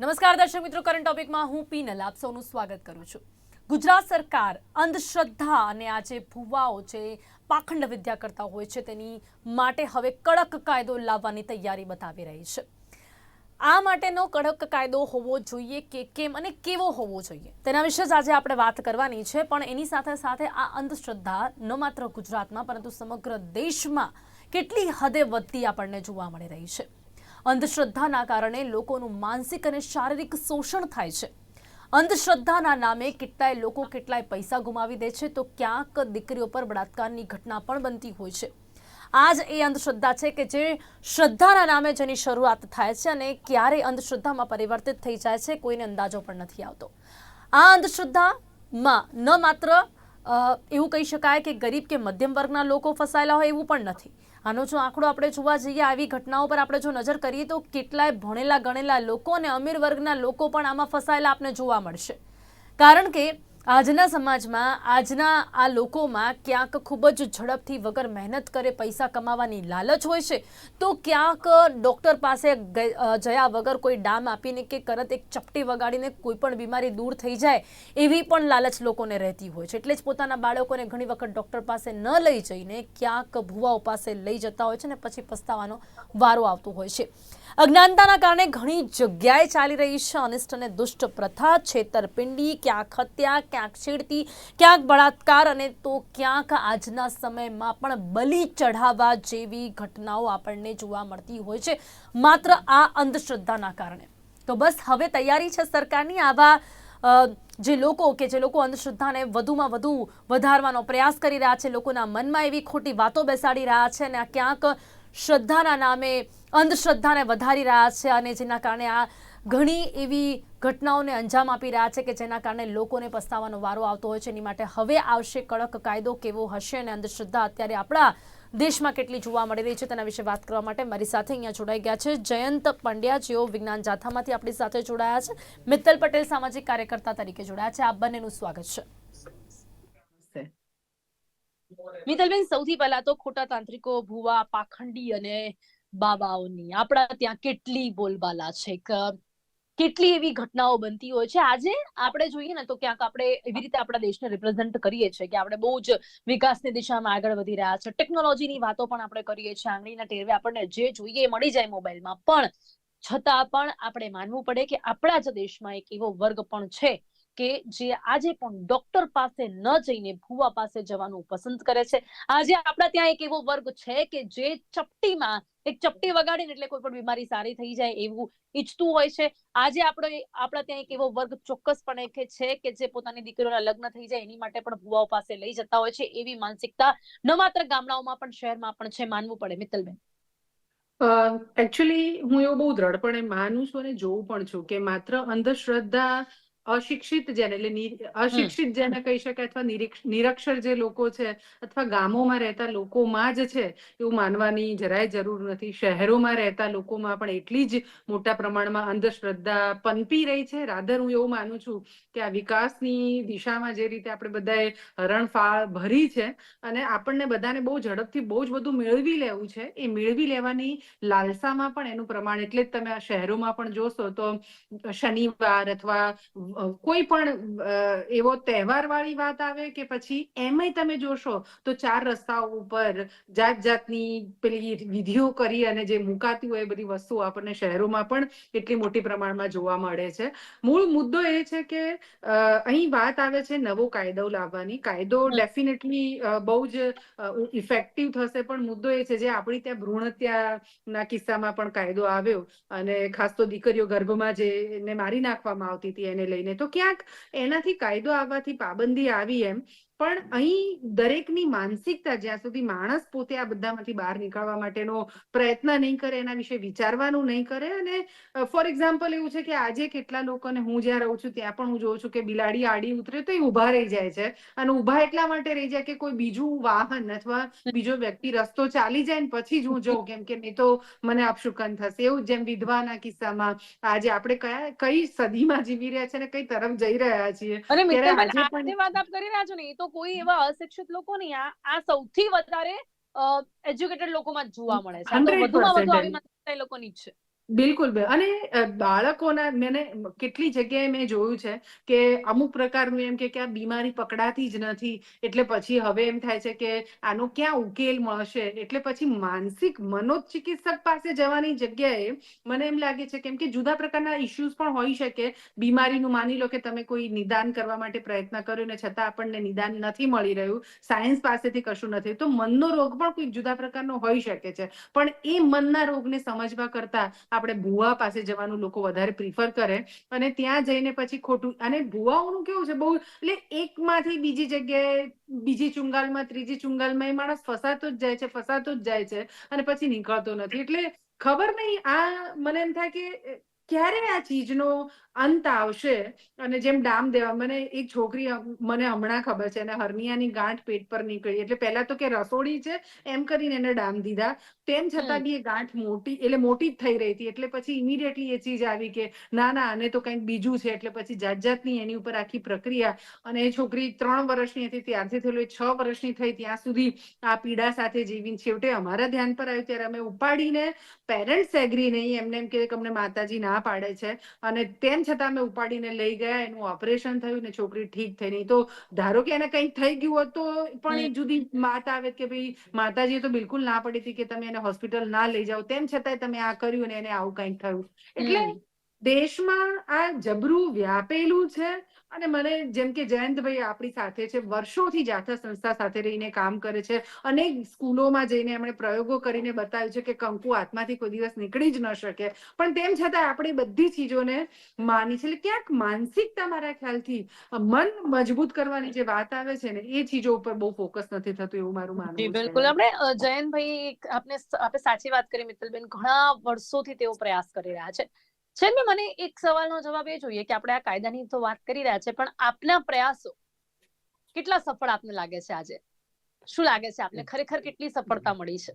નમસ્કાર દર્શક મિત્રો કરંટ ટોપિકમાં હું પીનલ આપ સૌનું સ્વાગત કરું છું. ગુજરાત સરકાર અંધશ્રદ્ધા અને આ જે ભુવાઓ છે, પાખંડ વિદ્યા કરતા હોય છે, તેની માટે હવે કડક કાયદો લાવવાની તૈયારી બતાવી રહી છે. આ માટેનો કડક કાયદો હોવો જોઈએ કે કેમ અને કેવો હોવો જોઈએ? તેના વિશે જ આજે આપણે વાત કરવાની છે, પણ એની સાથે સાથે આ અંધશ્રદ્ધા ન માત્ર ગુજરાતમાં, પરંતુ સમગ્ર દેશમાં કેટલી હદે વધતી આપણને જોવા મળી રહી છે. અંધશ્રદ્ધાના કારણે લોકોનું માનસિક અને શારીરિક શોષણ થાય છે. અંધશ્રદ્ધાના નામે કેટલાય લોકો કેટલાય પૈસા ગુમાવી દે છે તો ક્યાંક દીકરીઓ પર બળાત્કારની ઘટના પણ બનતી હોય છે. આ જ એ અંધશ્રદ્ધા છે કે જે શ્રદ્ધાના નામે જેની શરૂઆત થાય છે અને ક્યારે અંધશ્રદ્ધામાં પરિવર્તિત થઈ જાય છે, કોઈને અંદાજો પણ નથી આવતો. આ અંધશ્રદ્ધામાં ન માત્ર એવું કહી શકાય કે ગરીબ કે મધ્યમ વર્ગના લોકો ફસાયેલા હોય એવું પણ નથી. આનો જો આંકડો આપણે જોવા જઈએ, આવી ઘટનાઓ પર આપણે જો નજર કરીએ તો કેટલાય ભણેલા ગણેલા લોકો અને અમીર વર્ગના લોકો પણ આમાં ફસાયેલા આપને જોવા મળશે. કારણ કે આજના સમાજમાં, આજના આ લોકોમાં ક્યાંક ખૂબ જ ઝડપથી વગર મહેનત કરે પૈસા કમાવાની લાલચ હોય છે, તો ક્યાંક ડૉક્ટર પાસે જયા વગર કોઈ ડામ આપીને કે કરત એક ચપટી વગાડીને કોઈ પણ બીમારી દૂર થઈ જાય, એવી પણ લાલચ લોકોને રહેતી હોય છે. એટલે જ પોતાના બાળકોને ઘણી વખત ડૉક્ટર પાસે ન લઈ જઈને ક્યાંક ભુવાઓ પાસે લઈ જતા હોય છે ને પછી પસ્તાવાનો વારો આવતો હોય છે. અજ્ઞાનતાના કારણે ઘણી જગ્યાએ ચાલી રહી છે અનિષ્ટ અને દુષ્ટ પ્રથા. છેતરપિંડી, ક્યાંક હત્યા, ક્યાંક છેડતી, ક્યાંક બળાત્કાર અને તો ક્યાંક આજના સમયમાં પણ બલિ ચઢાવવા જેવી ઘટનાઓ આપણને જોવા મળતી હોય છે. માત્ર આ અંધશ્રદ્ધાના કારણે. તો બસ હવે તૈયારી છે સરકારની આવા જે લોકો કે જે લોકો અંધશ્રદ્ધાને વધુમાં વધુ વધારવાનો પ્રયાસ કરી રહ્યા છે, લોકોના મનમાં એવી ખોટી વાતો બેસાડી રહ્યા છે અને આ ક્યાંક શ્રદ્ધાના નામે અંધશ્રદ્ધાને વધારી રહ્યા છે અને જેના કારણે આ ઘણી એવી ઘટનાઓને અંજામ આપી રહ્યા છે કે જેના કારણે લોકોને પસ્તાવાનો વારો આવતો હોય છે. એની માટે હવે આવશે કડક કાયદો કેવો હશે અને અંધશ્રદ્ધા અત્યારે આપણા દેશમાં કેટલી જોવા મળી રહી છે તેના વિશે વાત કરવા માટે મારી સાથે અહીંયા જોડાઈ ગયા છે જયંત પંડ્યા. જેઓ વિજ્ઞાન જાથામાંથી આપણી સાથે જોડાયા છે. મિત્તલ પટેલ સામાજિક કાર્યકર્તા તરીકે જોડાયા છે. આપ બંનેનું સ્વાગત છે. મિત્તલબેન સૌથી પહેલા તો ખોટા તાંત્રિકો ભુવા, પાખંડી અને બાબાઓની, આપણા ત્યાં કેટલી બોલબાલા છે કેટલી એવી ઘટનાઓ બનતી હોય છે. આજે આપણે જોઈએ ને તો ક્યાંક આપણે એવી રીતે આપણા દેશને રિપ્રેઝેન્ટ કરીએ છીએ કે આપણે બહુ જ વિકાસની દિશામાં આગળ વધી રહ્યા છે. ટેકનોલોજીની વાતો પણ આપણે કરીએ છીએ. આંગળીના ટેરવે આપણને જે જોઈએ મળી જાય મોબાઈલમાં. પણ છતાં પણ આપણે માનવું પડે કે આપણા જ દેશમાં એક એવો વર્ગ પણ છે. કે જે આજે પણ ડોક્ટર પાસે ન જઈને ભુવા પાસે જવાનું પસંદ કરે છે. આજે આપણા ત્યાં એક એવો વર્ગ છે કે જે ચપટીમાં, એક ચપટી વગાડીને એટલે કોઈ પણ બીમારી સારી થઈ જાય એવું ઈચ્છતું હોય છે. આજે આપણે, આપણા ત્યાં એક એવો વર્ગ ચોક્કસપણે કે છે કે જે પોતાની દીકરીઓના લગ્ન થઈ જાય એની માટે પણ ભુવાઓ પાસે લઈ જતા હોય છે એવી માનસિકતા ન માત્ર ગામડાઓમાં પણ શહેરમાં પણ છે માનવું પડે. મિત્તલબેન. એકચ્યુઅલી હું એવું બહુ દ્રઢપણે માનું છું અને જોઉં પણ છું કે માત્ર અંધશ્રદ્ધા અશિક્ષિત જેને એટલે અશિક્ષિત જેને કહી શકાય અથવા નિરક્ષર જે લોકો છે અથવા ગામોમાં રહેતા લોકોમાં જ છે એવું માનવાની જરાય જરૂર નથી. શહેરોમાં રહેતા લોકોમાં પણ એટલી જ મોટા પ્રમાણમાં અંધશ્રદ્ધા પનપી રહી છે. રાધર હું એવું માનું છું કે આ વિકાસની દિશામાં જે રીતે આપણે બધાએ હરણફાળ ભરી છે અને આપણને બધાને બહુ ઝડપથી બહુ જ બધું મેળવી લેવું છે એ મેળવી લેવાની લાલસામાં પણ એનું પ્રમાણ એટલે જ તમે આ શહેરોમાં પણ જોશો તો શનિવાર અથવા કોઈ પણ એવો તહેવાર વાળી વાત આવે કે પછી એમાંય તમે જોશો તો ચાર રસ્તાઓ ઉપર જાત જાતની પેલી વિધિઓ કરી અને જે મુકાતી હોય એ બધી વસ્તુઓ આપણને શહેરોમાં પણ એટલી મોટી પ્રમાણમાં જોવા મળે છે મૂળ મુદ્દો એ છે કે અહીં વાત આવે છે નવો કાયદો લાવવાની કાયદો. ડેફિનેટલી બહુ જ ઇફેક્ટિવ થશે પણ મુદ્દો એ છે જે આપણી ત્યાં ભ્રૂણ હત્યાના કિસ્સામાં પણ કાયદો આવ્યો અને ખાસ તો દીકરીઓ ગર્ભમાં જે એને મારી નાખવામાં આવતી હતી એને લઈને તો ક્યાંક એનાથી કાયદો આવવાથી પાબંદી આવી એમ. પણ અહીં દરેકની માનસિકતા જ્યાં સુધી માણસ પોતે આ બધામાંથી બહાર નીકળવા માટેનો પ્રયત્ન નહીં કરે એના વિશે વિચારવાનું નહીં કરે અને ફોર એક્ઝામ્પલ એવું છે કે આજે કેટલા લોકોને હું જ્યાં રહું છું ત્યાં પણ હું જોઉં છું કે બિલાડી આડી ઉતરે તો એ ઊભા રહી જાય છે. અને ઊભા એટલા માટે રહી જાય કે કોઈ બીજું વાહન અથવા બીજો વ્યક્તિ રસ્તો ચાલી જાય ને પછી જ હું જોઉં કેમ કે નહીં તો મને અપશુકન થશે. એવું જ જેમ વિધવાના કિસ્સામાં આજે આપણે કયા કઈ સદીમાં જીવી રહ્યા છે ને કઈ તરફ જઈ રહ્યા છીએ. વાત આપ કરી રહ્યા છો ને એ તો કોઈ એવા અશિક્ષિત લોકો નહીં આ સૌથી વધારે એજ્યુકેટેડ લોકોમાં જોવા મળે છે. આ તો 100% વધુમાં વધુ આવી માનસિકતા એ લોકોની છે. બિલકુલ બે. અને બાળકોના મેને કેટલી જગ્યાએ મેં જોયું છે કે અમુક પ્રકારનું એમ કે આ બીમારી પકડાતી જ નથી. એટલે પછી હવે એમ થાય છે કે આનો ક્યાં ઉકેલ મળશે? એટલે પછી માનસિક મનોચિકિત્સક પાસે જવાની જગ્યાએ મને એમ લાગે છે કેમ કે જુદા પ્રકારના ઇશ્યુઝ પણ હોઈ શકે. બીમારીનું માની લો કે તમે કોઈ નિદાન કરવા માટે પ્રયત્ન કર્યો ને છતાં આપણને નિદાન નથી મળી રહ્યું. સાયન્સ પાસેથી કશું નથી. તો મનનો રોગ પણ કોઈક જુદા પ્રકારનો હોઈ શકે છે. પણ એ મનના રોગને સમજવા કરતા આપણે ભુવા પાસે જવાનું લોકો વધારે પ્રિફર કરે અને ત્યાં જઈને પછી ખોટું, અને ભુવાઓનું કેવું છે, બહુ, એટલે એકમાંથી બીજી જગ્યાએ, બીજી ચુંગાલમાં, ત્રીજી ચુંગાલમાં એ માણસ ફસાતો જ જાય છે, ફસાતો જ જાય છે અને પછી નીકળતો નથી. એટલે ખબર નહીં, આ મને એમ થાય કે ક્યારે આ ચીજનો અંત આવશે અને જેમ ડામ દેવા મને એક છોકરી મને હમણાં ખબર છે અને હર્નિયાની ગાંઠ પેટ પર નીકળી એટલે પહેલા તો કે રસોડી છે એમ કરીને એને ડામ દીધા. તેમ છતાં બી એ ગાંઠ મોટી એટલે મોટી જ થઈ રહી હતી એટલે પછી ઇમિડિયેટલી એ ચીજ આવી કે ના ના આને તો કંઈક બીજું છે એટલે પછી જાત જાતની એની ઉપર આખી પ્રક્રિયા અને એ છોકરી ત્રણ વર્ષની હતી ત્યારથી થયેલું એ છ વર્ષની થઈ ત્યાં સુધી આ પીડા સાથે જીવીને છેવટે અમારા ધ્યાન પર આવ્યું ત્યારે અમે ઉપાડીને પેરેન્ટ્સ એગ્રી નહીં એમને એમ કે અમને માતાજી ના પાડે છે. અને તેમ છતાં અમે ઉપાડીને લઈ ગયા એનું ઓપરેશન થયું ને છોકરી ઠીક થઈ નહીં. તો ધારો કે એને કંઈક થઈ ગયું હોત તો પણ એ જુદી વાત આવે કે ભાઈ માતાજીએ તો બિલકુલ ના પડી હતી કે તમે એને હોસ્પિટલ ના લઈ જાઓ. તેમ છતાંય તમે આ કર્યું ને એને આવું કંઈક થયું. એટલે. દેશમાં આ જબરું વ્યાપેલું છે અને મને જેમ કે જયંતભાઈ આપણી સાથે છે વર્ષોથી જાથા સંસ્થા સાથે રહીને કામ કરે છે અનેક સ્કૂલોમાં જઈને એમણે પ્રયોગો કરીને બતાવ્યું છે કે કંકુ આત્માથી કોઈ દિવસ નીકળી જ ન શકે. પણ તેમ છતાં આપણે બધી ચીજોને માની છે એટલે ક્યાંક માનસિકતા મારા ખ્યાલથી મન મજબૂત કરવાની જે વાત આવે છે ને એ ચીજો ઉપર બહુ ફોકસ નથી થતું એવું મારું માનવું બિલકુલ. આપણે જયંતભાઈ આપને આપણે સાચી વાત કરી મિત્તલબેન ઘણા વર્ષોથી તેઓ પ્રયાસ કરી રહ્યા છે. જયંતભાઈ મને એક સવાલનો જવાબ એ જોઈએ કે આપણે આ કાયદાની તો વાત કરી રહ્યા છે પણ આપના પ્રયાસો કેટલા સફળ આપને લાગે છે આજે? શું લાગે છે આપને? ખરેખર કેટલી સફળતા મળી છે?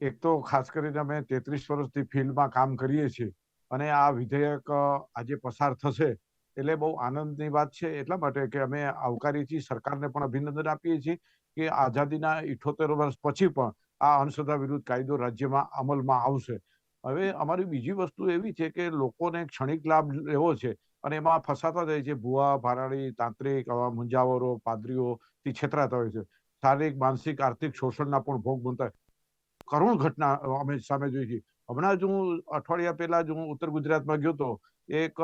એક તો ખાસ કરીને અમે તેત્રીસ વર્ષથી ફિલ્ડમાં કામ કરીએ છીએ અને આ વિધેયક આજે પસાર થશે એટલે બહુ આનંદની વાત છે એટલા માટે કે અમે આવકારીએ છીએ સરકારને પણ અભિનંદન આપીએ છીએ કે આઝાદીના ઇઠોતેર વર્ષ પછી પણ આ અંધશ્રદ્ધા વિરુદ્ધ કાયદો રાજ્યમાં અમલમાં આવશે. હવે અમારી બીજી વસ્તુ એવી છે કે લોકોને ક્ષણિક લાભ લેવો છે અને એમાં ફસાતા જાય છે. ભુવા ભારાડી તાંત્રિક મુંજાવરો પાદરીઓથી છેતરાતા હોય છે. શારીરિક, માનસિક, આર્થિક, શોષણના પણ ભોગ બનતા કરુણ ઘટના અમે સામે જોઈ છે. હમણાં જ હું અઠવાડિયા પહેલા જ હું ઉત્તર ગુજરાતમાં ગયો તો એક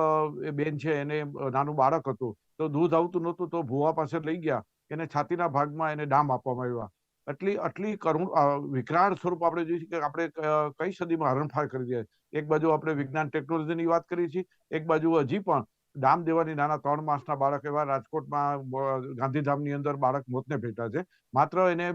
બેન છે એને નાનું બાળક હતું. તો દૂધ આવતું નહોતું તો ભુવા પાસે લઈ ગયા. એને છાતીના ભાગમાં એને ડામ આપવામાં આવ્યા. આટલી આટલી કરુણ વિકરાળ સ્વરૂપ આપણે જોઈએ છીએ કે આપણે કઈ સદીમાં હરણફાળ કરી રહ્યા એક બાજુ આપણે વિજ્ઞાન ટેકનોલોજીની વાત કરીએ છીએ એક બાજુ હજી પણ ડામ દેવાની નાના ત્રણ માસના બાળક એવા રાજકોટમાં ગાંધીધામની અંદર બાળક મોતને ભેટા છે. માત્ર એને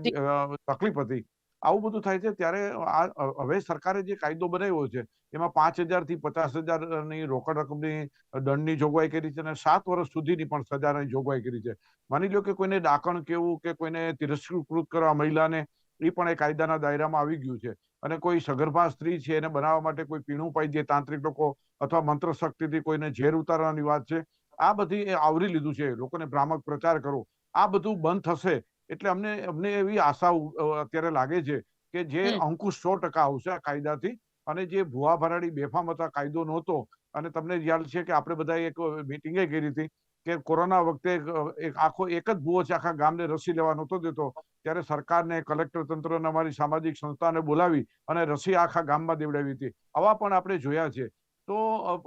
તકલીફ હતી આવું બધું થાય છે ત્યારે આ, હવે સરકારે જે કાયદો બનાવ્યો છે, એમાં પાંચ હજારથી પચાસ હજારની રોકડ રકમની દંડની જોગવાઈ કરી છે અને સાત વર્ષ સુધીની પણ સજાની જોગવાઈ કરી છે. માની લો કે કોઈને ડાકણ કેવું કે કોઈને તિરસ્કૃત કરવા મહિલાને, એ પણ એ કાયદાના દાયરામાં આવી ગયું છે. અને કોઈ સગર્ભા સ્ત્રી છે એને બનાવવા માટે કોઈ પીણું પાઈ દે તાંત્રિક લોકો અથવા મંત્ર શક્તિથી કોઈને ઝેર ઉતારવાની વાત છે. આ બધી એ આવરી લીધું છે. લોકોને ભ્રામક પ્રચાર કરો. આ બધું બંધ થશે. એટલે અમને અમને એવી આશા અત્યારે લાગે છે કે જે અંકુશ સો ટકા આવશે આ કાયદાથી અને જે ભુવા ભરાડી બેફામ હતા કાયદો નહોતો અને તમને યાદ છે કે આપણે બધા એક મિટિંગે કરી હતી કે કોરોના વખતે એક, આખો એક જ ભુવો છે આખા ગામને રસી લેવા નહોતો દેતો. ત્યારે સરકારને કલેક્ટર તંત્રને અમારી સામાજિક સંસ્થાને બોલાવી અને રસી આખા ગામમાં દેવડાવી હતી. આવા પણ આપણે જોયા છે. તો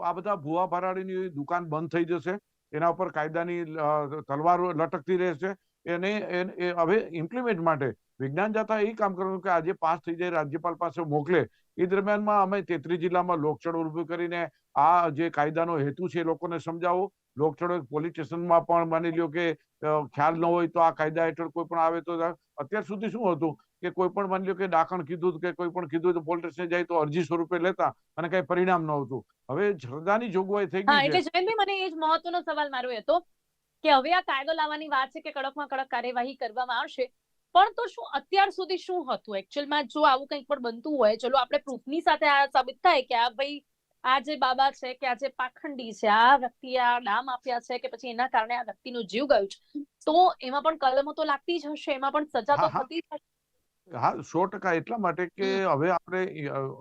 આ બધા ભુવા ભરાડીની દુકાન બંધ થઈ જશે. એના ઉપર કાયદાની તલવાર લટકતી રહેશે એને એ હવે ઇમ્પ્લિમેન્ટ માટે વિજ્ઞાન જાતા એ કામ કરવાનું કે આજે પાસ થઈ જાય રાજ્યપાલ પાસે મોકલે. એ દરમિયાનમાં અમે તેત્રીસ જિલ્લામાં લોકચળવળ ઊભી કરીને આ જે કાયદાનો હેતુ છે લોકોને સમજાવો. લોકચળવળ પોલીસ સ્ટેશનમાં પણ માની લ્યો કે ખ્યાલ ન હોય તો આ કાયદા હેઠળ કોઈ પણ આવે તો અત્યાર સુધી શું હતું કે કોઈ પણ માની લ્યો કે ડાકણ કીધું કે કોઈ પણ કીધું તો પોલીસ સ્ટેશન જાય તો અરજી સ્વરૂપે લેતા અને કઈ પરિણામ ન હતું. હવે શ્રદ્ધાની જોગવાઈ થઈ ગઈ એટલે જયંતભાઈ મને એ જ મહત્વનો સવાલ મારો હતો કે હવે આ કાયદો લાવવાની વાત છે કે કડકમાં કડક કાર્યવાહી કરવામાં આવશે. પણ તો શું અત્યાર સુધી શું હતું? એકચ્યુઅલમાં જો આવું કંઈક પણ બનતું હોય ચલો આપણે પ્રૂફની સાથે આ સાબિત થાય કે આ ભાઈ આ જે બાબા છે કે આ જે પાખંડી છે આ વ્યક્તિ આ નામ આપ્યા છે કે પછી એના કારણે આ વ્યક્તિનો જીવ ગયો છે તો એમાં પણ કલમો તો લાગતી જ હશે એમાં પણ સજા તો. થતી જ હશે. હા સો ટકા એટલા માટે કે હવે આપણે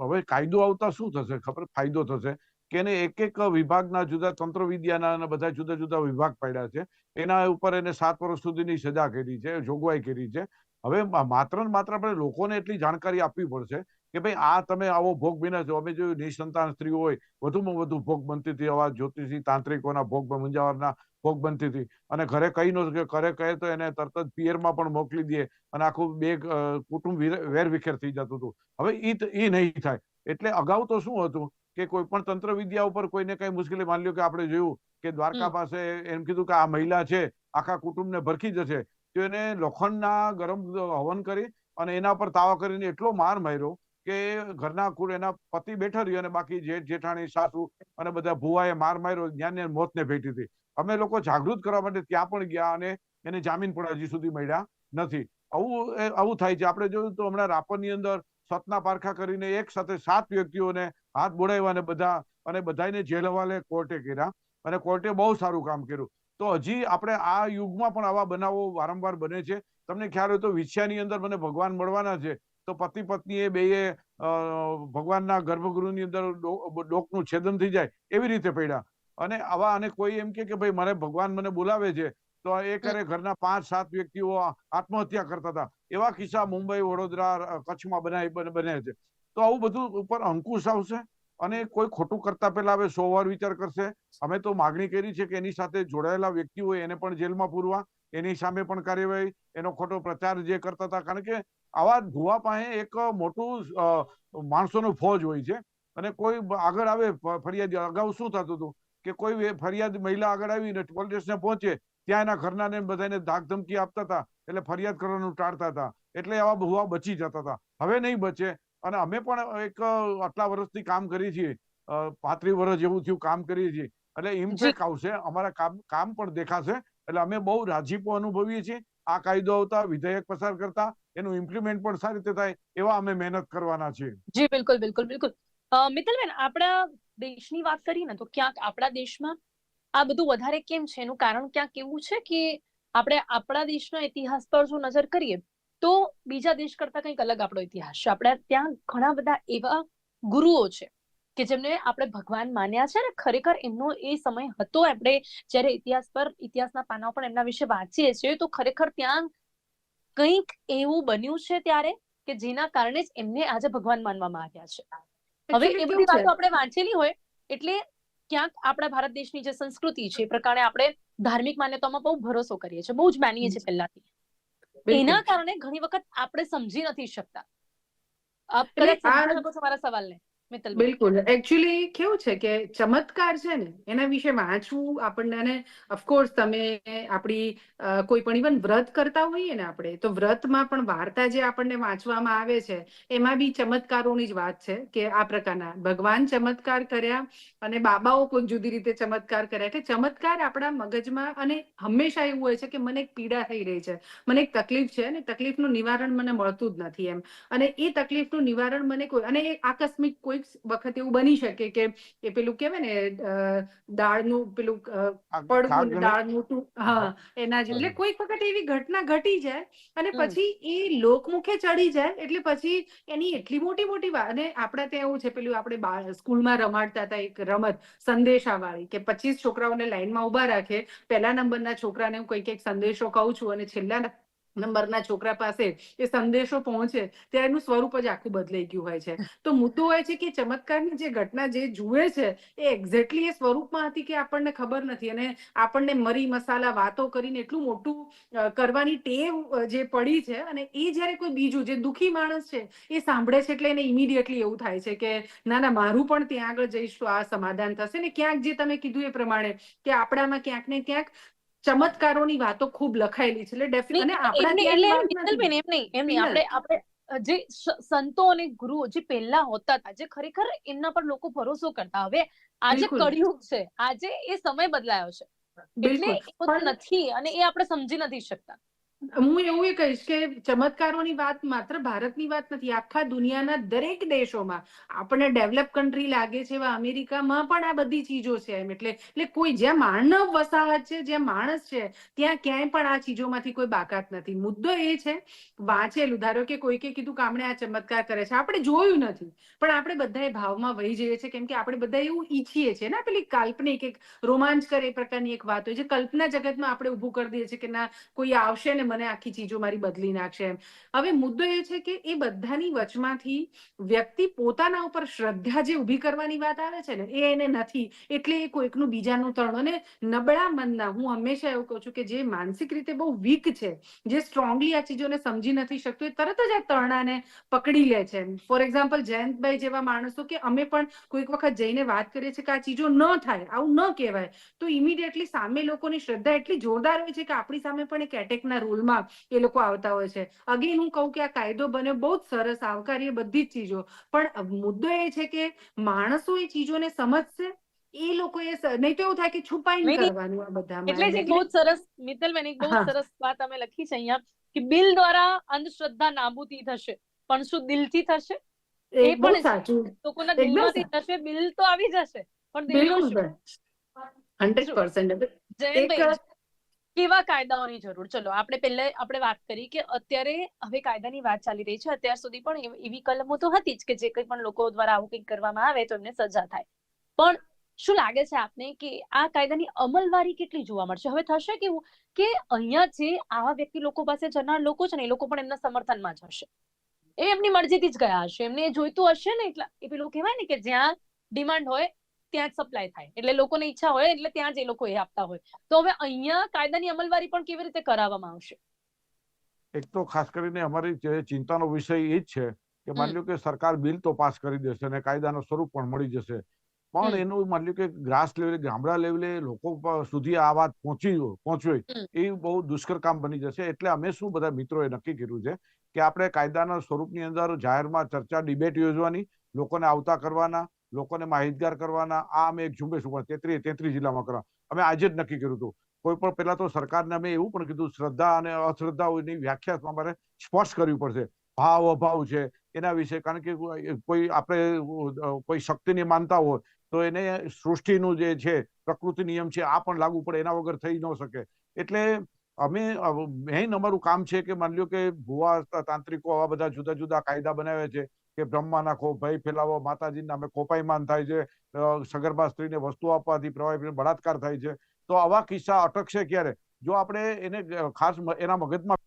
હવે કાયદો આવતા શું થશે? ખબર? ફાયદો થશે. કે એને એક એક વિભાગના જુદા તંત્ર વિદ્યાના અને બધા જુદા જુદા વિભાગ પાડ્યા છે. એના ઉપર એને સાત વર્ષ સુધીની સજા કરી છે, જોગવાઈ કરી છે. હવે માત્ર ને માત્ર આપણે લોકોને એટલી જાણકારી આપવી પડશે કે ભાઈ, આ તમે આવો ભોગ બીના છો. અમે જોયું નિસંતાન સ્ત્રીઓ હોય, વધુમાં વધુ ભોગ બનતી હતી. આવા જ્યોતિષી તાંત્રિકોના ભોગ મુંજાવરના ભોગ બનતી હતી. અને ઘરે કહી ન ઘરે કહે તો એને તરત જ પિયરમાં પણ મોકલી દે અને આખું બે કુટુંબ વિર- વેરવિખેર થઈ જતું હતું. હવે એ એ નહીં થાય. એટલે અગાઉ તો શું હતું? કે કોઈ પણ તંત્ર વિદ્યા ઉપર કોઈને કઈ મુશ્કેલી માની લ્યો કે આપણે જોયું કે દ્વારકા પાસે એમ કીધું કે આ મહિલા છે આખા કુટુંબને ભરખી જશે. તો એને લોખંડના ગરમ હવન કરી અને એના પર તાવા કરીને એટલો માર માર્યો કે ઘરના કુળ એના પતિ બેઠા રહ્યો અને બાકી જેઠ જેઠાણી સાસુ અને બધા ભુવાએ માર માર્યો જ્ઞાનને મોતને ભેટી હતી અમે લોકો જાગૃત કરવા માટે ત્યાં પણ ગયા અને એને જામીન પણ હજી સુધી મળ્યા નથી. આવું આવું થાય છે. આપણે જોયું તો હમણાં રાપરની અંદર સતના પારખા કરીને એક સાથે સાત વ્યક્તિઓને હાથ બોડાવ્યા અને બધા અને બધાને જેલ હવાલે કોર્ટે કર્યા અને કોર્ટે બહુ સારું કામ કર્યું. તો હજી આપણે આ યુગમાં પણ આવા બનાવો વારંવાર બને છે. તમને ખ્યાલ હોય તો વિછ્યાની અંદર મને ભગવાન મળવાના છે. તો પતિ પત્નીએ બેએ ભગવાનના ગર્ભગૃહની અંદર ડોકનું છેદન થઈ જાય એવી રીતે પડ્યા. અને આવા અને કોઈ એમ કે ભાઈ, મારે ભગવાન મને બોલાવે છે. તો એ કરે, ઘરના પાંચ, સાત વ્યક્તિઓ આત્મહત્યા કરતા હતા. એવા કિસ્સા મુંબઈ, વડોદરા કચ્છમાં બનાવી, બને છે. તો આવું બધું ઉપર અંકુશ આવશે અને કોઈ ખોટું કરતા પહેલા હવે સો વાર વિચાર કરશે. અમે તો માગણી કરી છે કે એની સાથે જોડાયેલા વ્યક્તિ હોય એને પણ જેલમાં પૂરવા, એની સામે પણ કાર્યવાહી, એનો ખોટો પ્રચાર જે કરતા હતા. કારણ કે આવા ધુવા પાસે એક મોટું માણસોનો ફોજ હોય છે. અને કોઈ આગળ આવે ફરિયાદ, અગાઉ શું થતું હતું? કે કોઈ ફરિયાદ મહિલા આગળ આવીને પોલીસ સ્ટેશને પહોંચે ત્યાં એના ઘરનાને બધાને ધાક ધમકી આપતા હતા એટલે ફરિયાદ કરવાનું ટાળતા હતા એટલે આવા ભુવા બચી જતા હતા. હવે નહીં બચે અને અમે પણ એક આટલા વર્ષથી કામ કરીએ છીએ પાંત્રીસ વર્ષ જેવું થયું કામ કરીએ છીએ એટલે ઇમ્પેક્ટ આવશે અમારા કામ કામ પણ દેખાશે એટલે અમે બહુ રાજીપો અનુભવીએ છીએ આ કાયદો આવતા વિધેયક પસાર કરતા એનું ઇમ્પ્લિમેન્ટ પણ સારી રીતે થાય એવા અમે મહેનત કરવાના છીએ. જી બિલકુલ બિલકુલ બિલકુલ. મિતલબેન આપણા દેશની વાત કરીએ ને તો ક્યાંક આપણા દેશમાં આ બધું વધારે કેમ છે? એનું કારણ ક્યાંક એવું છે કે આપણે આપણા દેશના ઇતિહાસ પર જો નજર કરીએ તો બીજા દેશ કરતા કંઈક અલગ આપણો ઇતિહાસ છે. આપણે ત્યાં ઘણા બધા એવા ગુરુઓ છે કે જેમને આપણે ભગવાન માન્યા છે ને ખરેખર એમનો એ સમય હતો. આપણે જ્યારે ઇતિહાસ પર ઇતિહાસના પાનાઓ પર એમના વિશે વાંચીએ છીએ તો ખરેખર ત્યાં કંઈક એવું બન્યું છે ત્યારે કે જેના કારણે જ એમને આજે ભગવાન માનવામાં આવ્યા છે. હવે એ બધી વાતો આપણે વાંચેલી હોય એટલે ક્યાંક આપણા ભારત દેશની જે સંસ્કૃતિ છે એ પ્રકારે આપણે ધાર્મિક માન્યતાઓમાં બહુ ભરોસો કરીએ છીએ બહુ જ માનીએ છીએ પહેલાથી. એના કારણે ઘણી વખત આપણે સમજી નથી શકતા. આપ કદાચ સમજી આ- શકો છો મારા સવાલને. મિત્તલબેન બિલકુલ. એકચ્યુઅલી કેવું છે કે ચમત્કાર છે ને, એના વિશે વાંચવું આપણને, અને ઓફકોર્સ તમે આપણી કોઈ પણ ઇવન વ્રત કરતા હોઈએ ને આપણે, તો વ્રતમાં પણ વાર્તા જે આપણને વાંચવામાં આવે છે, એમાં બી ચમત્કારોની જ વાત છે કે આ પ્રકારના. ભગવાન ચમત્કાર કર્યા અને બાબાઓ કોઈ જુદી રીતે ચમત્કાર કર્યા. એટલે ચમત્કાર આપણા મગજમાં, અને હંમેશા એવું હોય છે કે મને એક પીડા થઈ રહી છે. મને એક તકલીફ છે અને તકલીફનું નિવારણ મને મળતું જ નથી એમ. અને એ તકલીફનું નિવારણ મને કોઈ, અને આકસ્મિક કોઈક વખત એવું બની શકે કે એ પેલું કહેવાય ને દાળનું પેલું પડવું દાળનું હા એના જ એટલે કોઈક વખત એવી ઘટના ઘટી જાય અને પછી એ લોકમુખે ચડી જાય એટલે પછી એની એટલી મોટી મોટી વાત અને આપણા ત્યાં એવું છે પેલું આપણે સ્કૂલમાં રમાડતા હતા એક રમત સંદેશાવાળી કે પચીસ છોકરાઓને લાઈનમાં ઊભા રાખે. પહેલા નંબરના છોકરાને હું કંઈક એક સંદેશો કહું છું અને છેલ્લા નંબરના છોકરા પાસે એ સંદેશો પહોંચે, ત્યારે એનું સ્વરૂપ જ આખું બદલાઈ ગયું હોય છે. તો મુદ્દો હોય છે કે ચમત્કારની જે ઘટના જે જુએ છે, એ એક્ઝેક્ટલી એ સ્વરૂપમાં હતી કે આપણને ખબર નથી? અને આપણને મરી મસાલા વાતો કરીને એટલું મોટું કરવાની ટેવ જે પડી છે, અને એ જ્યારે કોઈ બીજું, જે દુખી માણસ છે, એ સાંભળે છે એટલે એને ઇમિડિયેટલી એવું થાય છે કે, ના ના, મારું પણ ત્યાં આગળ જઈશ આ સમાધાન થશે. ને ક્યાંક જે તમે કીધું એ પ્રમાણે કે આપણામાં ક્યાંક ને ક્યાંક ચમત્કારોની વાતો ખૂબ લખાયેલી છે. એટલે ડેફિ- અને આપણા એમને- ત્યાંની એટલે વાત મિત્તલબેન નથી. એમ નહીં એમ નહીં. આપણે આપણે જે સંતો અને ગુરુઓ જે પહેલા હોતા હતા જે ખરેખર એમના પર લોકો ભરોસો કરતા. હવે આજે કળિયુગ છે. આજે એ સમય બદલાયો છે. એટલે નથી અને એ આપણે સમજી નથી શકતા. હું એવું એ કહીશ કે ચમત્કારોની વાત માત્ર ભારતની વાત નથી, આખા દુનિયાના દરેક દેશોમાં આપણને ડેવલપ કન્ટ્રી લાગે છે, એવા અમેરિકામાં પણ આ બધી ચીજો છે એમ. એટલે એટલે કોઈ જ્યાં માનવ વસાહત છે, જ્યાં માણસ છે, ત્યાં ક્યાંય પણ આ ચીજોમાંથી કોઈ બાકાત નથી. મુદ્દો એ છે, વાંચેલું. ધારો કે કોઈકે કીધું કે આપણે આ ચમત્કાર કરે છે. આપણે જોયું નથી. પણ આપણે બધા ભાવમાં વહી જઈએ છીએ, કેમ કે આપણે બધા એવું ઈચ્છીએ છીએ ને, પેલી કાલ્પનિક એક રોમાંચકર એ પ્રકારની એક વાત હોય છે કલ્પના જગતમાં આપણે ઊભું કરી દઈએ છીએ કે ના, કોઈ આવશે ને મને આખી ચીજો મારી બદલી નાખશે એમ. હવે મુદ્દો એ છે કે એ બધાની વચમાંથી વ્યક્તિ પોતાના ઉપર શ્રદ્ધા જે ઊભી કરવાની વાત આવે છે ને, એ એને નથી. એટલે એ કોઈકનું બીજાનું તણ. અને નબળા મનના, હું હંમેશા એવું કહું છું કે જે માનસિક રીતે બહુ વીક છે, જે સ્ટ્રોંગલી આ ચીજોને સમજી નથી શકતો, એ તરત જ આ તરણાને પકડી લે છે. ફોર એક્ઝામ્પલ જયંતભાઈ જેવા માણસો કે અમે પણ કોઈક વખત જઈને વાત કરીએ છીએ કે આ ચીજો ન થાય, આવું ન કહેવાય. તો ઇમિડિયેટલી સામે લોકોની શ્રદ્ધા એટલી જોરદાર હોય છે કે આપણી સામે પણ એક એટેકના રોલમાં એ લોકો આવતા હોય છે. અગેન હું કહું કે આ કાયદો બને બહુ જ સરસ આવકારીએ બધી જ ચીજો. પણ મુદ્દો એ છે કે માણસો એ ચીજોને સમજશે એ લોકો એ નહીં તો એવું થાય કે છુપાઈને. કરવાનું આ બધામાં. એટલે જ એક બહુ સરસ મિત્તલબેન એક બહુ સરસ વાત અમે લખી છે અહીંયા કે બિલ દ્વારા અંધશ્રદ્ધા નાબૂદી થશે પણ શું દિલથી થશે? એ પણ સાચું. લોકોના દિલમાંથી થશે બિલ તો આવી જશે પણ દિલનું શું? Hundred percent. જયંતભાઈ કેવા કાયદાઓની જરૂર? ચલો, આપણે પહેલે આપણે વાત કરી કે અત્યારે હવે કાયદાની વાત ચાલી રહી છે. અત્યાર સુધી પણ એવી કલમો તો હતી જ કે જે કંઈ પણ લોકો દ્વારા આવું કંઈક કરવામાં આવે તો એમને સજા થાય. પણ શું લાગે છે આપને કે આ કાયદાની અમલવારી કેટલી જોવા મળશે? હવે થશે કેવું કે અહીંયા જે આવા વ્યક્તિ લોકો પાસે જનાર લોકો છે ને, એ લોકો પણ એમના સમર્થનમાં જ હશે. એ એમની મરજીથી જ ગયા હશે. એમને જોઈતું હશે ને, એટલા, એ પેલું કહેવાય ને કે જ્યાં ડિમાન્ડ હોય ત્યાં જ સપ્લાય થાય. એટલે લોકોને ઈચ્છા હોય એટલે ત્યાં જ એ લોકો એ આપતા હોય. તો હવે અહીંયા કાયદાની અમલવારી પણ કેવી રીતે કરાવવામાં આવશે? એક તો ખાસ કરીને અમારી જે ચિંતાનો વિષય એ જ છે કે માની લો કે સરકાર બિલ તો પાસ કરી દેશે અને કાયદાનું સ્વરૂપ પણ મળી જશે. પણ એનું માની લો કે ગ્રાસ લેવલે ગામડા લેવલે લોકો સુધી આ વાત પહોંચી પહોંચવી એ બહુ દુષ્કર કામ બની જશે. એટલે અમે શું બધા મિત્રોએ નક્કી કર્યું છે કે આપણે કાયદાના સ્વરૂપની અંદર જાહેરમાં ચર્ચા ડિબેટ યોજવાની લોકોને આવતા કરવાના લોકોને માહિતગાર કરવાના, આ અમે એક ઝુંબેશ ઉપર તેત્રીસ તેત્રીસ જિલ્લામાં કરવા. અમે આજે જ નક્કી કર્યું હતું. કોઈ પણ પેલા તો સરકારને અમે એવું પણ કીધું, શ્રદ્ધા અને અશ્રદ્ધાઓની વ્યાખ્યા અમારે સ્પષ્ટ કરવી પડશે. ભાવ અભાવ છે, એના વિશે. કારણ કે કોઈ- આપણે, કોઈ શક્તિને માનતા હોય, તો એને સૃષ્ટિનું જે છે, પ્રકૃતિ નિયમ છે, આ પણ લાગુ પડે. એના વગર થઈ ન શકે. એટલે અમે મેઇન અમારું કામ છે કે માની લ્યો કે ભુવા, તાંત્રિકો આવા બધા જુદા જુદા કાયદા બનાવે છે. કે બ્રહ્મા ખો ભય ફેલાવો, માતાજીના અમે કોપાયમાન થાય છે સગર્ભા સ્ત્રીને વસ્તુ આપવાથી પ્રવાહી બળાત્કાર થાય છે. તો આવા કિસ્સા અટકશે ક્યારે? જો આપણે એને ખાસ એના મગજમાં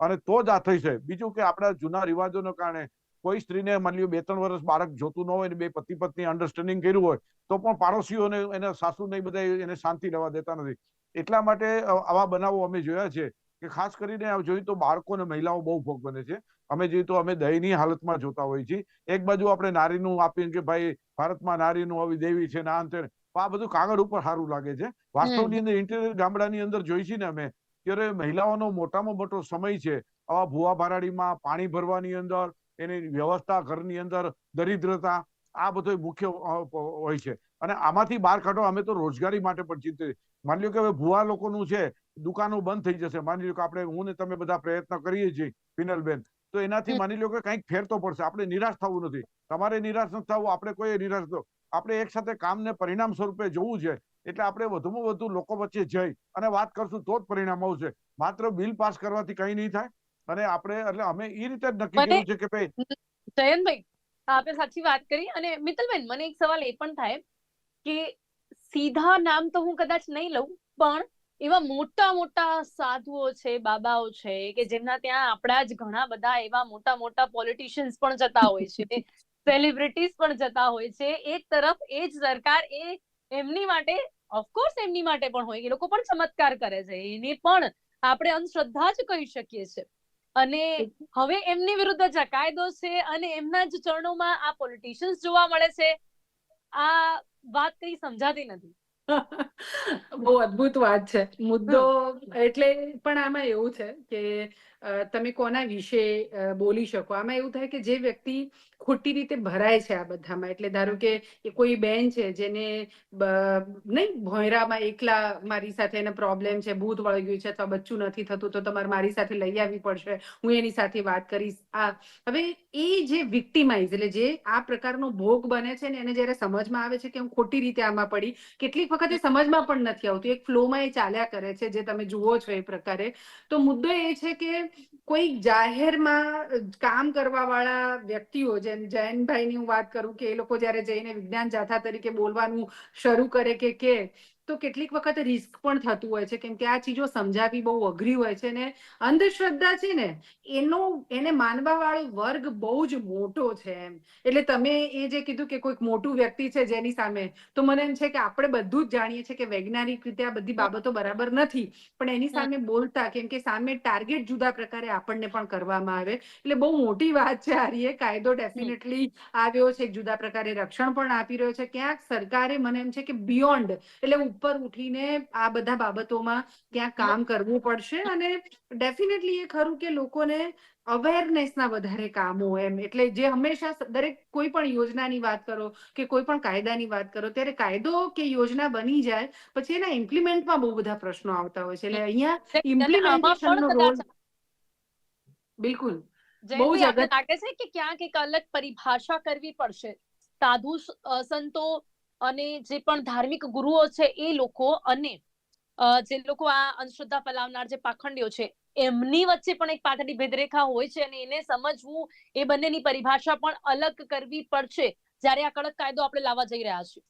અને તો જ આ છે બીજું કે આપણા જૂના રિવાજોને કારણે કોઈ સ્ત્રીને માની લ્યો બે ત્રણ વર્ષ બાળક જોતું ન હોય ને બે પતિ પત્ની અન્ડરસ્ટેન્ડિંગ કર્યું હોય, તો પણ પાડોશીઓને એના સાસુ નહીં બધા એને શાંતિ રહેવા દેતા નથી. એટલા માટે આવા બનાવો અમે જોયા છે કે ખાસ કરીને જોયું તો બાળકો અને મહિલાઓ બહુ ભોગ બને છે. અમે જોઈએ તો અમે દયનીય હાલતમાં જોતા હોઈએ છીએ. એક બાજુ આપણે નારીનું આપીએ કે ભાઈ ભારતમાં નારીનું આવી દેવી છે ના અંતે આ બધું કાગળ ઉપર સારું લાગે છે. વાસ્તવની અંદર ઇન્ટિરિયર ગામડાની અંદર જોઈ છીએ ને અમે ત્યારે મહિલાઓનો મોટામાં મોટો સમય છે. આવા ભૂવા ભરાડીમાં પાણી ભરવાની અંદર એની વ્યવસ્થા ઘરની અંદર દરિદ્રતા આ બધો મુખ્ય હોય છે. અને આમાંથી બહાર કાઢો અમે તો રોજગારી માટે પણ ચિંતિત માની લો કે હવે ભૂવા લોકોનું છે દુકાનો બંધ થઈ જશે. માની લો કે આપણે હું ને તમે બધા પ્રયત્ન કરીએ છીએ પિનલબેન. તો એનાથી માની લો કે કંઈક ફેર તો પડશે. આપણે નિરાશ થવું નથી. તમારે નિરાશ નથી થવું આપણે કોઈ નિરાશ થવું આપણે એક સાથે કામને પરિણામ સ્વરૂપે જોવું છે એટલે આપણે વધુમાં વધુ લોકો વચ્ચે જઈ અને વાત કરશું તો જ પરિણામ આવશે. માત્ર બિલ પાસ કરવાથી કંઈ નહીં થાય. અને આપણે એટલે અમે એ રીતે જ નક્કી કર્યું છે કે ભાઈ જયંતભાઈ આપે સાચી વાત કરી. અને મિત્તલબેન મને એક સવાલ એ પણ થાય કે સીધા નામ તો હું કદાચ નહીં લઉં પણ એવા મોટા મોટા સાધુઓ છે, બાબાઓ છે કે જેમના ત્યાં આપણા જ ઘણા બધા એવા મોટા મોટા પોલિટિશિયન્સ પણ જતા હોય છે સેલિબ્રિટીઝ પણ જતા હોય છે. એક તરફ એ જ સરકાર એ એમની માટે ઓફકોર્સ એમની માટે પણ હોય, એ લોકો પણ ચમત્કાર કરે છે. એને પણ આપણે અંધશ્રદ્ધા જ કહી શકીએ છીએ. અને હવે એમની વિરુદ્ધ જ કાયદો છે અને એમના જ ચરણોમાં આ પોલિટિશિયન્સ જોવા મળે છે. આ વાત કઈ સમજાતી નથી. બહુ અદભુત વાત છે. મુદ્દો એટલે પણ આમાં એવું છે કે તમે કોના વિશે બોલી શકો? આમાં એવું થાય કે જે વ્યક્તિ ખોટી રીતે ભરાય છે આ બધામાં, એટલે ધારો કે એ કોઈ બેન છે જેને નહીં, ભોયરામાં એકલા મારી સાથે એને પ્રોબ્લેમ છે, ભૂત વળગ્યું છે અથવા બચ્ચું નથી થતું, તો તમારે મારી સાથે લઈ આવવી પડશે, હું એની સાથે વાત કરીશ. આ, હવે એ જે વિક્ટિમાઇઝ એટલે જે આ પ્રકારનો ભોગ બને છે ને એને જ્યારે સમજમાં આવે છે કે હું ખોટી રીતે આમાં પડી, કેટલીક વખત એ સમજમાં પણ નથી આવતું. એક ફ્લોમાં એ ચાલ્યા કરે છે, જે તમે જુઓ છો એ પ્રકારે. તો મુદ્દો એ છે કે કોઈ જાહેરમાં કામ કરવા વાળા વ્યક્તિઓ, જેમ જયંતભાઈની હું વાત કરું કે એ લોકો જ્યારે જઈને વિજ્ઞાન જાથા તરીકે બોલવાનું શરૂ કરે કે કે તો કેટલીક વખત રિસ્ક પણ થતું હોય છે. કેમ કે આ ચીજો સમજાવી બહુ અઘરી હોય છે ને અંધશ્રદ્ધા છે ને એનો એને માનવા વાળો વર્ગ બહુ જ મોટો છે એમ. એટલે તમે એ જે કીધું કે કોઈક મોટું વ્યક્તિ છે જેની સામે તો મને એમ છે કે આપણે બધું જ જાણીએ છીએ કે વૈજ્ઞાનિક રીતે આ બધી બાબતો બરાબર નથી. પણ એની સામે બોલતા કેમ કે સામે ટાર્ગેટ જુદા પ્રકારે આપણને પણ કરવામાં આવે. એટલે બહુ મોટી વાત છે આર્ય કાયદો ડેફિનેટલી આવ્યો છે. જુદા પ્રકારે રક્ષણ પણ આપી રહ્યો છે. ક્યાંક સરકારે મને એમ છે કે બિયોન્ડ એટલે ઉપર ઉઠીને આ બધા બાબતોમાં ક્યાંક કામ કરવું પડશે અને ડેફિનેટલી એ ખરું કે લોકોને અવેરનેસના વધારે કામો એમ. એટલે જે હંમેશા દરેક કોઈ પણ યોજનાની વાત કરો કે કોઈ પણ કાયદાની વાત કરો ત્યારે કાયદો કે યોજના બની જાય પછી એના ઇમ્પ્લિમેન્ટમાં બહુ બધા પ્રશ્નો આવતા હોય છે. એટલે અહીંયા ઇમ્પ્લિમેન્ટેશનનો રોલ બિલકુલ. બહુ જ લાગે છે કે ક્યાંક એક અલગ પરિભાષા કરવી પડશે? સાધુ સંતો અને જે પણ ધાર્મિક ગુરુઓ છે એ લોકો અને જે લોકો આ અંધશ્રદ્ધા ફેલાવનાર જે પાખંડીઓ છે એમની વચ્ચે પણ એક પાતળી ભેદરેખા હોય છે અને એને સમજવું એ બંનેની પરિભાષા પણ અલગ કરવી પડશે જ્યારે આ કડક કાયદો આપણે લાવવા જઈ રહ્યા છીએ.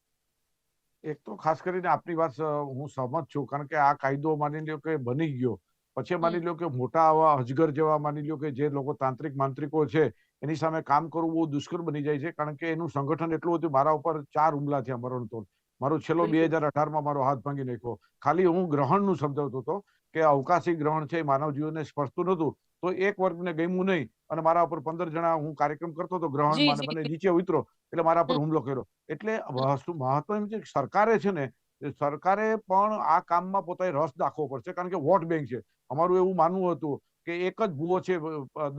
એક તો ખાસ કરીને આપની વાત હું સહમત છું કારણ કે આ કાયદો માની લો કે બની ગયો. પછી માની લ્યો કે મોટા આવા અજગર જેવા માની લ્યો કે જે લોકો તાંત્રિક માંત્રિકો છે એની સામે કામ કરવું બહુ દુષ્કર બની જાય છે કારણ કે એનું સંગઠન એટલું હતું મારા ઉપર ચાર હુમલા થયા મરણતોડ મારો છેલ્લો બે. હજાર અઢારમાં મારો હાથ ભાંગી નાખ્યો. ખાલી હું ગ્રહણનું સમજાવતો હતો કે અવકાશી ગ્રહણ છે માનવ જીવનને સ્પર્શતું નહોતું. તો એક વર્ગને ગમ્યું નહીં અને મારા ઉપર પંદર જણા હું કાર્યક્રમ કરતો હતો ગ્રહણ. મને નીચે ઉતરો એટલે મારા પર હુમલો કર્યો. એટલે વસ્તુ મહત્વ એમ છે સરકારે છે ને સરકારે પણ આ કામમાં પોતાએ રસ દાખવો પડશે કારણ કે વોટ બેંક છે. અમારું એવું માનવું હતું કે એક જ ભૂવો છે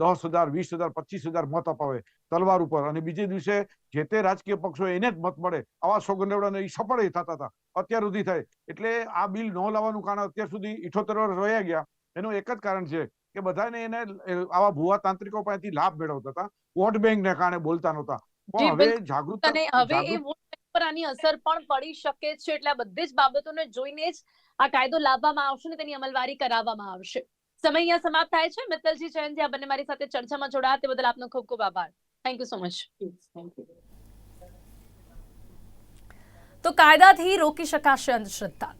દસ હજાર વીસ હજાર પચીસ હજાર મત અપાવે તલવાર ઉપર. અને બીજે દિવસે જે તે રાજકીય પક્ષો એને જ મત મળે. આવા સોગંદવડાને એ સફળ થતા હતા. અત્યાર સુધી થાય. એટલે આ બિલ ન લાવવાનું કારણ અત્યાર સુધી ઇઠોતેર વર્ષ રહ્યા ગયા. એનું એક જ કારણ છે કે બધાને એને આવા ભુવા તાંત્રિકો પાસેથી લાભ મેળવતા હતા. વોટ બેંકને કારણે બોલતા નહોતા. પણ હવે જાગૃત હવે બેંક પર આની અસર પણ પડી શકે છે. એટલે આ બધી જ બાબતોને જોઈને જ આ કાયદો લાવવામાં આવશે ને તેની અમલવારી કરાવવામાં આવશે. સમય અહીંયા સમાપ્ત થાય છે. મિત્તલજી જયંતિ આ બંને મારી સાથે ચર્ચામાં જોડાયા. તે બદલ આપનો ખૂબ ખૂબ આભાર. Thank you so much thank you તો કાયદાથી રોકી શકાશે અંધશ્રદ્ધા.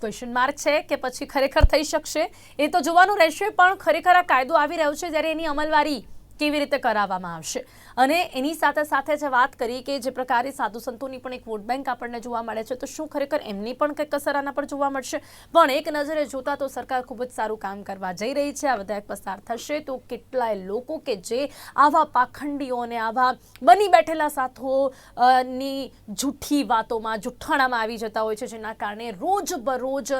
ક્વેશ્ચન માર્ક છે કે પછી ખરેખર થઈ શકશે? એ તો જોવાનું રહેશે પણ ખરેખર આ કાયદો આવી રહ્યો છે જ્યારે એની અમલવારી કેવી રીતે કરાવવામાં આવશે? અને એની સાથે સાથે જે વાત કરી કે જે પ્રકારે સાધુ સંતોની પણ એક વોટ બેંક આપણને જોવા મળે છે, તો શું ખરેખર એમની પણ કંઈક અસર આના પર જોવા મળશે? પણ એક નજરે જોતા તો સરકાર ખૂબ જ સારું કામ કરવા જઈ રહી છે, આ વિધેયક પસાર થશે. તો કેટલાય લોકો કે જે આવા પાખંડીઓ અને આવા બની બેઠેલા સાથોની જૂઠી વાતોમાં, જુઠ્ઠાણામાં આવી જતા હોય છે, જેના કારણે રોજ બરોજ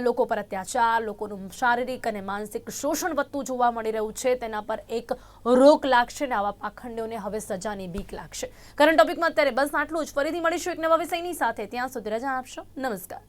લોકો પર અત્યાચાર, લોકોનું શારીરિક અને માનસિક શોષણ વધતું જોવા મળી રહ્યું છે. તેના પર એક રોક લાગશે ને આવા પાખંડીઓને હવે સજાની બીક લાગશે. કરંટ ટોપિકમાં અત્યારે બસ આટલું જ. ફરીથી મળીશું એક નવા વિષયની સાથે. ત્યાં સુધી રજા આપશો. નમસ્કાર.